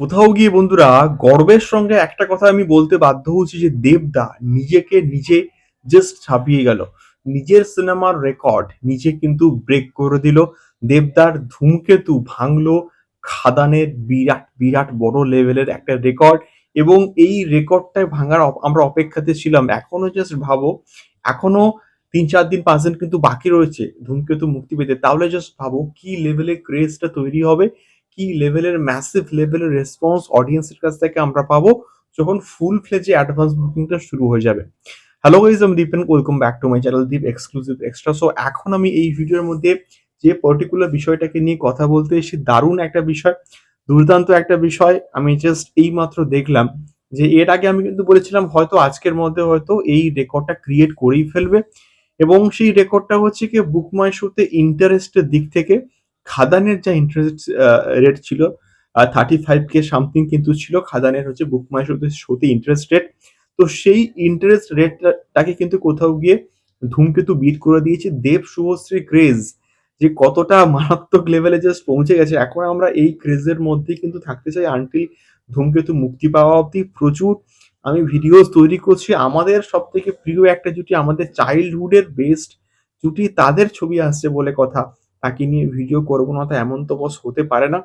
কোথাও গিয়ে বন্ধুরা গর্বের সঙ্গে একটা কথা আমি বলতে বাধ্য হচ্ছি যে দেবদা নিজেকে নিজে জাস্ট ছাপিয়ে গেল। নিজের সিনেমার রেকর্ড নিজে কিন্তু ব্রেক করে দিল। দেবদার ধূমকেতু ভাঙলো খাদানের বিরাট বিরাট বড় লেভেলের একটা রেকর্ড এবং এই রেকর্ডটা ভাঙার আমরা অপেক্ষাতে ছিলাম। এখনও জাস্ট ভাবো, এখনও তিন চার দিন, পাঁচ দিন কিন্তু বাকি রয়েছে ধূমকেতু মুক্তি পেতে। তাহলে জাস্ট ভাবো কি লেভেলের ক্রেজটা তৈরি হবে কি লেভেলের ম্যাসিভ লেভেলের রেসপন্স অডিয়েন্সের কাছ থেকে আমরা পাবো যখন ফুল ফ্লেজে অ্যাডভান্স বুকিংটা শুরু হয়ে যাবে। হ্যালো গাইজ আমি Dipen welcome back to my channel Deep exclusive extra so এখন আমি এই ভিডিওর মধ্যে যে পার্টিকুলার বিষয়টাকে নিয়ে কথা বলতে এসে দারুণ একটা বিষয়, দুর্দান্ত একটা বিষয়, আমি জাস্ট এই মাত্র দেখলাম যে এর আগে আমি কিন্তু বলেছিলাম হয়তো আজকের মধ্যে হয়তো এই রেকর্ডটা ক্রিয়েট করেই ফেলবে এবং সেই রেকর্ডটা হচ্ছে কি বুক মাই শোতে ইন্টারেস্টের দিক থেকে খাদানের যা ইন্টারেস্ট রেট ছিল থার্টি ফাইভ কে সামথিং কিন্তু ছিল, খাদানের হচ্ছে বুক মাই শোতে ইন্টারেস্ট রেট তো সেই ইন্টারেস্ট রেটটাকে কিন্তু কোথাও গিয়ে ধূমকেতু বিট করে দিয়েছে দেব শুভশ্রী ক্রেজ যে কতটা মারাত্মক লেভেলে জাস্ট পৌঁছে গেছে। এখন আমরা এই ক্রেজের মধ্যে কিন্তু থাকতে চাই আনটিল ধূমকেতু মুক্তি পাওয়া অবধি। প্রচুর আমি ভিডিওস তৈরি করছি। আমাদের সব থেকে প্রিয় একটা জুটি, আমাদের চাইল্ডহুডের বেস্ট জুটি তাদের ছবি আসছে বলে কথা। তাকে নিয়ে ভিডিও করব না, তো এমন তো বস হতে পারে না।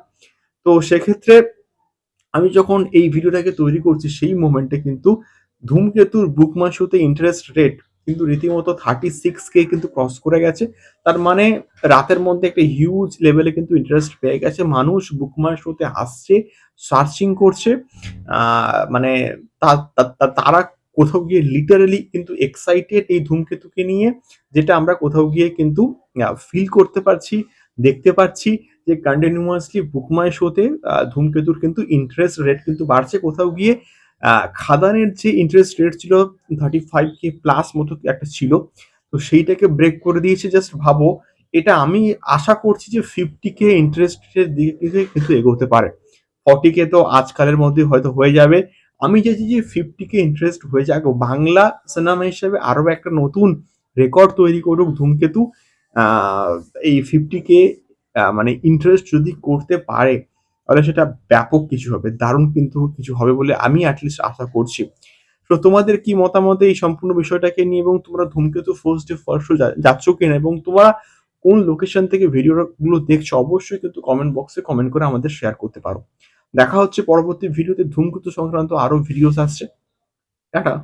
তো সেক্ষেত্রে আমি যখন এই ভিডিওটাকে তৈরি করছি, সেই মোমেন্টে কিন্তু ধূমকেতুর বুক মাই শোতে ইন্টারেস্ট রেট কিন্তু রীতিমতো থার্টি সিক্স কে কিন্তু ক্রস করে গেছে। তার মানে রাতের মধ্যে একটা হিউজ লেভেলে কিন্তু ইন্টারেস্ট পেয়ে গেছে। মানুষ বুক মাই শোতে আসছে সার্চিং করছে মানে তারা কোথাও গিয়ে লিটারালি কিন্তু এক্সাইটেড এই ধূমকেতুকে নিয়ে, যেটা আমরা কোথাও গিয়ে কিন্তু ফিল করতে পারছি, দেখতে পাচ্ছি যে কন্টিনিউয়াসলি বুকমাই শোতে ধূমকেতুর কিন্তু ইন্টারেস্ট রেট কিন্তু বাড়ছে কোথাও গিয়ে। খাদানের যে ইন্টারেস্ট রেট ছিল থার্টি ফাইভ কে প্লাস মতো একটা ছিল, তো সেইটাকে ব্রেক করে দিয়েছে জাস্ট ভাবো। এটা আমি আশা করছি যে ফিফটি কে ইন্টারেস্টের দিকে কিন্তু এগোতে পারে। ফর্টি কে তো আজকালের মধ্যে হয়তো হয়ে যাবে। আমি চাইছি যে ফিফটি কে ইন্টারেস্ট হয়ে যাক। বাংলা সিনেমা হিসেবে আরও একটা নতুন রেকর্ড তৈরি করুক ধূমকেতু। এই ফিফটি কে মানে ইন্টারেস্ট যদি করতে পারে, তাহলে সেটা ব্যাপক কিছু হবে, দারুণ কিন্তু কিছু হবে বলে আমি অ্যাটলিস্ট আশা করছি। তো তোমাদের কি মতামত এই সম্পূর্ণ বিষয়টাকে নিয়ে এবং তোমরা ধূমকেতু ফার্স্ট ডে ফার্স্ট শো যাচ্ছ কিনা এবং তোমরা কোন লোকেশন থেকে ভিডিওগুলো দেখছ, অবশ্যই কিন্তু কমেন্ট বক্সে কমেন্ট করে আমাদের শেয়ার করতে পারো। দেখা হচ্ছে পরবর্তী ভিডিওতে ধূমকেতু সংক্রান্ত আরও ভিডিওস আসছে। টাটা।